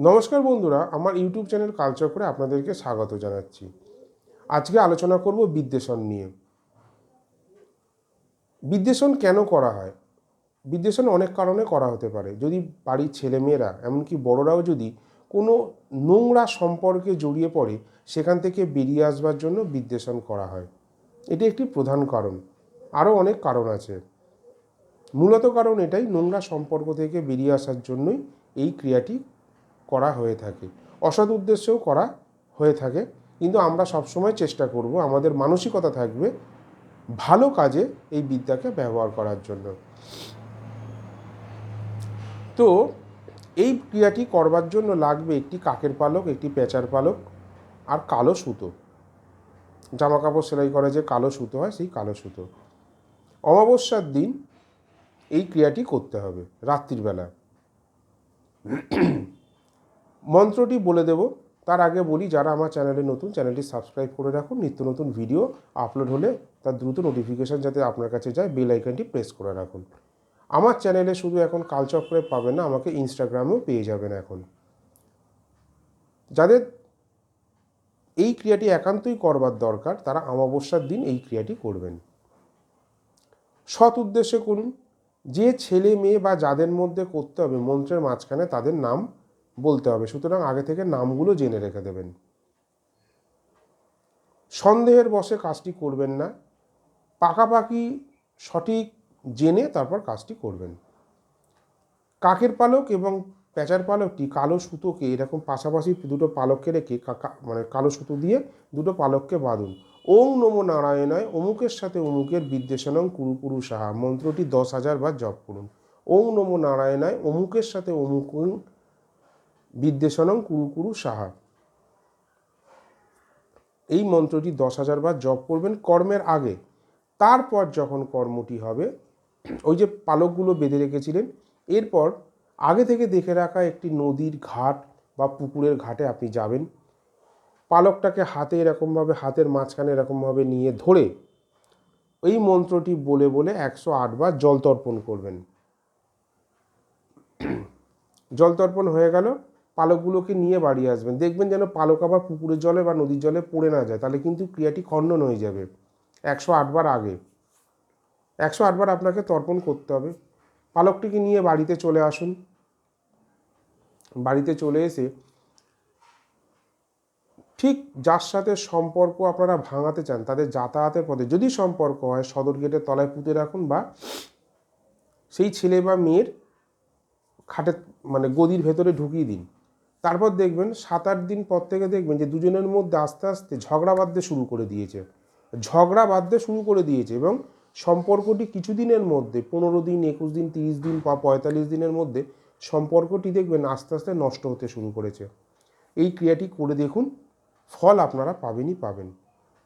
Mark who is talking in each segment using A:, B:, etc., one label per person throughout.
A: নমস্কার বন্ধুরা, আমার ইউটিউব চ্যানেল কালচক্রে আপনাদেরকে স্বাগত জানাচ্ছি। আজকে আলোচনা করব বিদ্বেষণ নিয়ে। বিদ্বেষণ কেন করা হয়? বিদ্বেষণ অনেক কারণে করা হতে পারে। যদি বাড়ির ছেলেমেয়েরা, এমনকি বড়রাও যদি কোনো নোংরা সম্পর্কে জড়িয়ে পড়ে, সেখান থেকে বেরিয়ে আসবার জন্য বিদ্বেষণ করা হয়। এটি একটি প্রধান কারণ। আরও অনেক কারণ আছে। মূলত কারণ এটাই, নোংরা সম্পর্ক থেকে বেরিয়ে আসার জন্যই এই ক্রিয়াটি করা হয়ে থাকে। অসৎ উদ্দেশ্যেও করা হয়ে থাকে। কিন্তু আমরা সবসময় চেষ্টা করব, আমাদের মানসিকতা থাকবে ভালো কাজে এই বিদ্যাকে ব্যবহার করার জন্য। তো এই ক্রিয়াটি করবার জন্য লাগবে একটি কাকের পালক, একটি পেঁচার পালক আর কালো সুতো। জামা কাপড় সেলাই করে যে কালো সুতো হয়, সেই কালো সুতো। অমাবস্যার দিন এই ক্রিয়াটি করতে হবে রাত্রির বেলা মন্ত্রটি বলে দেব। তার আগে বলি, যারা আমার চ্যানেলে নতুন, চ্যানেলটি সাবস্ক্রাইব করে রাখুন। নিত্য নতুন ভিডিও আপলোড হলে তার দ্রুত নোটিফিকেশান যাতে আপনার কাছে যায় বেল আইকনটি প্রেস করে রাখুন। আমার চ্যানেলে শুধু এখন কালচক্রে পাবেন না, আমাকে ইনস্টাগ্রামেও পেয়ে যাবেন এখন। যাদের এই ক্রিয়াটি একান্তই করবার দরকার, তারা অমাবস্যার দিন এই ক্রিয়াটি করবেন। সৎ উদ্দেশ্যে করুন। যে ছেলে, মেয়ে বা যাদের মধ্যে করতে হবে, মন্ত্রের মাঝখানে তাদের নাম বলতে হবে। সুতরাং আগে থেকে নামগুলো জেনে রেখে দেবেন। সন্দেহের বসে কাজটি করবেন না। পাকাপাকি সঠিক জেনে তারপর কাজটি করবেন। কাকের পালক এবং প্যাঁচার পালকটি কালো সুতোকে এরকম পাশাপাশি দুটো পালককে রেখে মানে কালো সুতো দিয়ে দুটো পালককে বাঁধুন। ওং নমো নারায়ণায় অমুকের সাথে অমুকের বিদ্বেষণং কুরুকুরু সাহা মন্ত্রটি দশ হাজার বার জপ করুন। ওং নমো নারায়ণায় অমুকের সাথে অমুক বিদ্বেষণং কুরুকুরু সাহা। এই মন্ত্রটি দশ হাজার বার জপ করবেন কর্মের আগে। তারপর যখন কর্মটি হবে, ওই যে পালকগুলো বেঁধে রেখেছিলেন, এরপর আগে থেকে দেখে রাখা একটি নদীর ঘাট বা পুকুরের ঘাটে আপনি যাবেন। পালকটাকে হাতে এরকমভাবে, হাতের মাঝখানে এরকমভাবে নিয়ে ধরে এই মন্ত্রটি বলে বলে একশো আটবার জল তর্পণ করবেন। জল তর্পণ হয়ে গেল। পালকগুলোকে নিয়ে বাড়ি আসবেন। দেখবেন যেন পালক আবার পুকুরের জলে বা নদীর জলে পড়ে না যায়, তাহলে কিন্তু ক্রিয়াটি খণ্ডন হয়ে যাবে। একশো আটবার আগে। একশো আটবার আপনাকে তর্পণ করতে হবে। পালকটিকে নিয়ে বাড়িতে চলে আসুন। বাড়িতে চলে এসে ঠিক যার সাথে সম্পর্ক আপনারা ভাঙাতে চান, তাদের যাতায়াতের পথে যদি সম্পর্ক হয়, সদর গেটের তলায় পুঁতে রাখুন বা সেই ছেলে বা মেয়ের খাটের মানে গদির ভেতরে ঢুকিয়ে দিন। তারপর দেখবেন সাত আট দিন পর থেকে দেখবেন যে দুজনের মধ্যে আস্তে আস্তে ঝগড়া বাঁধতে শুরু করে দিয়েছে। ঝগড়া বাঁধতে শুরু করে দিয়েছে এবং সম্পর্কটি কিছুদিনের মধ্যে, পনেরো দিন, একুশ দিন, তিরিশ দিন বা পঁয়তাল্লিশ দিনের মধ্যে সম্পর্কটি দেখবেন আস্তে আস্তে নষ্ট হতে শুরু করেছে। এই ক্রিয়াটি করে দেখুন, ফল আপনারা পাবেনই পাবেন।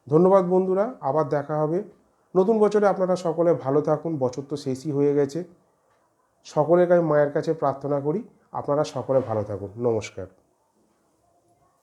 A: ধন্যবাদ বন্ধুরা, আবার দেখা হবে। নতুন বছরে আপনারা সকলে ভালো থাকুন, বছর তো শেষই হয়ে গেছে। সকলের কাছে মায়ের কাছে প্রার্থনা করি। আপনারা সকলে ভালো থাকুন। নমস্কার।